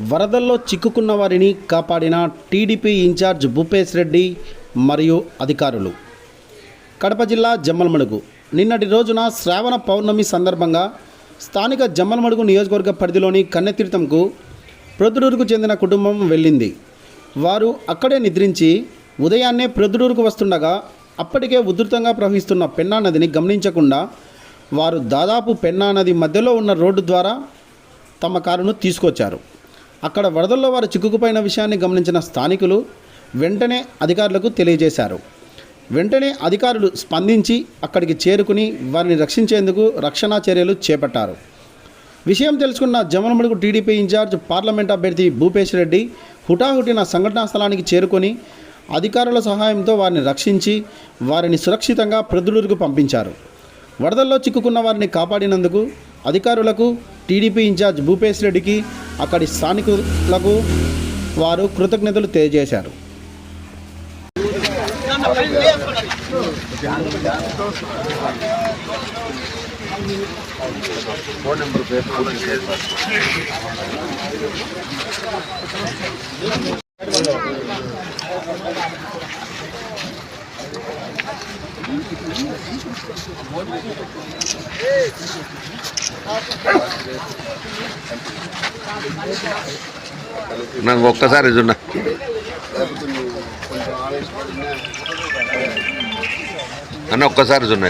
వరదల్లో చిక్కుకున్న వారిని కాపాడిన టీడీపీ ఇన్ఛార్జ్ భూపేశ్ రెడ్డి మరియు అధికారులు. కడప జిల్లా జమ్మలమడుగు. నిన్నటి రోజున శ్రావణ పౌర్ణమి సందర్భంగా స్థానిక జమ్మలమడుగు నియోజకవర్గ పరిధిలోని కన్నెతీర్థంకు ప్రొద్దుటూరుకు చెందిన కుటుంబం వెళ్ళింది. వారు అక్కడే నిద్రించి ఉదయాన్నే ప్రొద్దుటూరుకు వస్తుండగా అప్పటికే ఉధృతంగా ప్రవహిస్తున్న పెన్నా నదిని గమనించకుండా వారు దాదాపు పెన్నా నది మధ్యలో ఉన్న రోడ్డు ద్వారా తమ కారును తీసుకొచ్చారు. అక్కడ వరదల్లో వారు చిక్కుకుపోయిన విషయాన్ని గమనించిన స్థానికులు వెంటనే అధికారులకు తెలియజేశారు. వెంటనే అధికారులు స్పందించి అక్కడికి చేరుకుని వారిని రక్షించేందుకు రక్షణ చర్యలు చేపట్టారు. విషయం తెలుసుకున్న జమలమడుగు టీడీపీ ఇన్ఛార్జ్ పార్లమెంట్ అభ్యర్థి భూపేష్ రెడ్డి హుటాహుటిన సంఘటనా స్థలానికి చేరుకొని అధికారుల సహాయంతో వారిని రక్షించి వారిని సురక్షితంగా ప్రొద్దుటూరుకు పంపించారు. వరదల్లో చిక్కుకున్న వారిని కాపాడినందుకు అధికారులకు టీడీపీ ఇన్ఛార్జ్ భూపేశ్ రెడ్డికి అక్కడి స్థానికులకు వారు కృతజ్ఞతలు తెలియజేశారు. నాకు ఒక్కసారి చూడ అన్న ఒక్కసారి చూడ